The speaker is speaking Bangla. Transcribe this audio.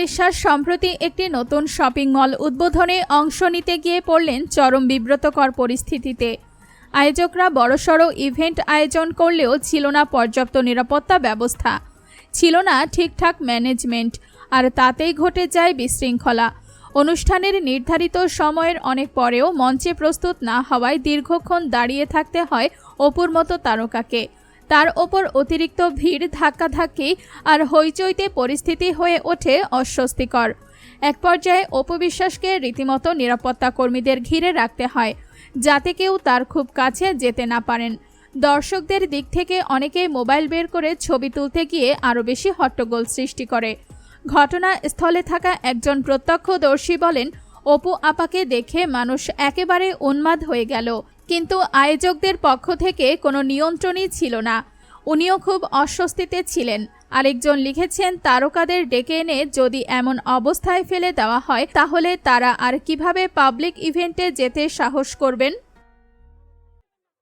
বিশ্বাস সম্প্রতি একটি নতুন শপিং মল উদ্বোধনে অংশ নিতে গিয়ে পড়লেন চরম বিব্রতকর পরিস্থিতিতে। আয়োজকরা বড়সড় ইভেন্ট আয়োজন করলেও ছিল না পর্যাপ্ত নিরাপত্তা ব্যবস্থা। ছিল না ঠিকঠাক ম্যানেজমেন্ট, আর তাতেই ঘটে যায় বিশৃঙ্খলা। অনুষ্ঠানের নির্ধারিত সময়ের অনেক পরেও মঞ্চে প্রস্তুত না হওয়ায় দীর্ঘক্ষণ দাঁড়িয়ে থাকতে হয় অপুর মতো তারকাকে। তার ওপর অতিরিক্ত ভিড় ধাক্কাধাক্কি আর হইচইতে পরিস্থিতি হয়ে ওঠে অস্বস্তিকর। এক পর্যায়ে অপু বিশ্বাসকে রীতিমতো নিরাপত্তা কর্মীদের ঘিরে রাখতে হয়, যাতে কেউ তার খুব কাছে যেতে না পারেন। দর্শকদের দিক থেকে অনেকেই মোবাইল বের করে ছবি তুলতে গিয়ে আরও বেশি হট্টগোল সৃষ্টি করে। ঘটনাস্থলে থাকা একজন প্রত্যক্ষদর্শী বলেন, অপু আপাকে দেখে মানুষ একেবারে উন্মাদ হয়ে গেল। কিন্তু আয়োজকদের পক্ষ থেকে কোনো নিয়ন্ত্রণই ছিল না। উনিও খুব অস্বস্তিতে ছিলেন। আরেকজন লিখেছেন, তারকাদের ডেকে এনে যদি এমন অবস্থায় ফেলে দেওয়া হয়, তাহলে তারা আর কীভাবে পাবলিক ইভেন্টে যেতে সাহস করবেন?